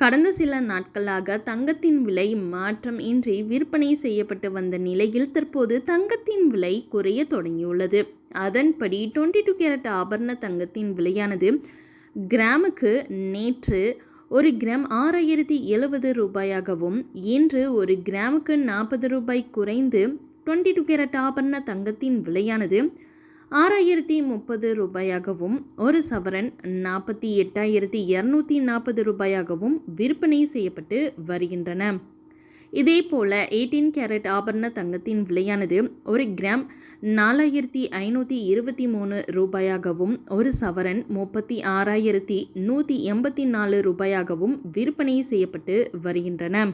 கடந்த சில நாட்களாக தங்கத்தின் விலை மாற்றம் இன்றி விற்பனை செய்யப்பட்டு வந்த நிலையில் தற்போது தங்கத்தின் விலை குறைய தொடங்கியுள்ளது. அதன்படி டுவெண்ட்டி டூ கேரட் ஆபரண தங்கத்தின் விலையானது கிராமுக்கு நேற்று ஒரு கிராம் ஆறாயிரத்தி எழுபது ரூபாயாகவும் இன்று ஒரு கிராமுக்கு நாற்பது ரூபாய் குறைந்து டுவெண்ட்டி டூ கேரட் ஆபரண தங்கத்தின் விலையானது ஆறாயிரத்தி முப்பது ரூபாயாகவும் ஒரு சவரன் நாற்பத்தி எட்டாயிரத்தி இரநூத்தி நாற்பது ரூபாயாகவும் விற்பனை செய்யப்பட்டு வருகின்றன. இதே போல் எயிட்டீன் கேரட் ஆபரண தங்கத்தின் விலையானது ஒரு கிராம் நாலாயிரத்தி ஐநூற்றி இருபத்தி மூணு ரூபாயாகவும் ஒரு சவரன் முப்பத்தி ஆறாயிரத்தி நூற்றி எண்பத்தி நாலு ரூபாயாகவும் விற்பனை செய்யப்பட்டு வருகின்றன.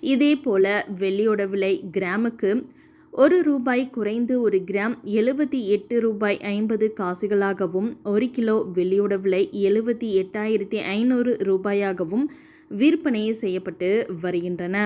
இதே போல் வெள்ளியோட விலை கிராமுக்கு ஒரு ரூபாய் குறைந்து ஒரு கிராம் எழுபத்தி எட்டு ரூபாய் ஐம்பது காசுகளாகவும் ஒரு கிலோ வெள்ளியோட விலை எழுபத்தி எட்டாயிரத்தி ஐநூறு ரூபாயாகவும் விற்பனை செய்யப்பட்டு வருகின்றன.